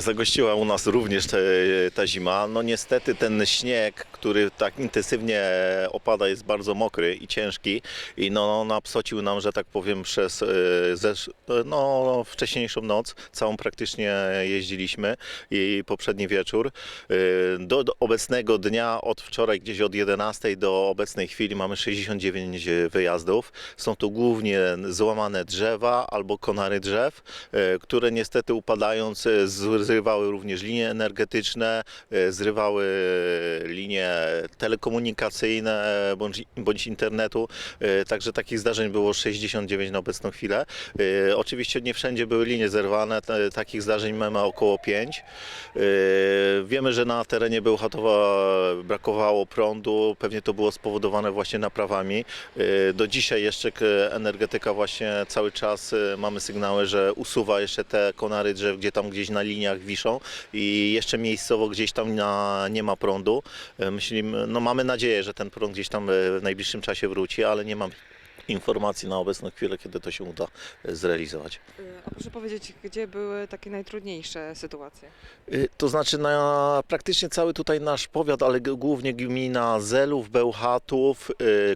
Zagościła u nas również te, ta zima. No niestety ten śnieg, który tak intensywnie opada, jest bardzo mokry i ciężki i no napsocił nam, że tak powiem, przez e, zesz- no, wcześniejszą noc. Całą praktycznie jeździliśmy i poprzedni wieczór. E, Do, do obecnego dnia, od wczoraj gdzieś od 11 do obecnej chwili mamy 69 wyjazdów. Są to głównie złamane drzewa albo konary drzew, e, które niestety upadając e, zrywały również linie energetyczne, e, zrywały linie telekomunikacyjne e, bądź, bądź internetu. E, Także takich zdarzeń było 69 na obecną chwilę. E, Oczywiście nie wszędzie były linie zerwane, takich zdarzeń mamy około 5. Wiemy, że na terenie Bełchatowa brakowało prądu, pewnie to było spowodowane właśnie naprawami. E, Do dzisiaj jeszcze energetyka właśnie cały czas e, mamy sygnały, że usuwa jeszcze te konary drzew, gdzie tam gdzieś na liniach wiszą i jeszcze miejscowo gdzieś tam na, nie ma prądu. E, Myślimy, no mamy nadzieję, że ten prąd gdzieś tam e, w najbliższym czasie wróci, ale nie mam informacji na obecną chwilę, kiedy to się uda e, zrealizować. Y, A proszę powiedzieć, gdzie były takie najtrudniejsze sytuacje? Y, To znaczy na praktycznie cały tutaj nasz powiat, ale głównie gmina Zelów, Bełchatów,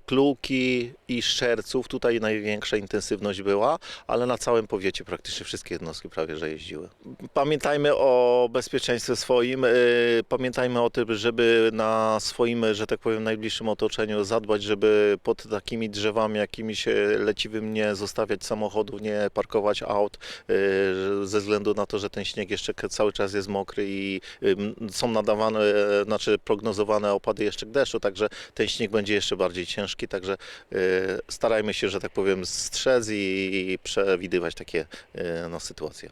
Kluki i Szczerców. Tutaj największa intensywność była, ale na całym powiecie praktycznie wszystkie jednostki prawie że jeździły. Pamiętajmy o bezpieczeństwie swoim, pamiętajmy o tym, żeby na swoim, że tak powiem, najbliższym otoczeniu zadbać, żeby pod takimi drzewami jakimiś e, leciwym nie zostawiać samochodów, nie parkować aut, y, ze względu na to, że ten śnieg jeszcze cały czas jest mokry i są nadawane, e, znaczy prognozowane opady jeszcze deszczu, także ten śnieg będzie jeszcze bardziej ciężki, także y, starajmy się, że tak powiem, strzec i, i przewidywać takie y, no, sytuacje.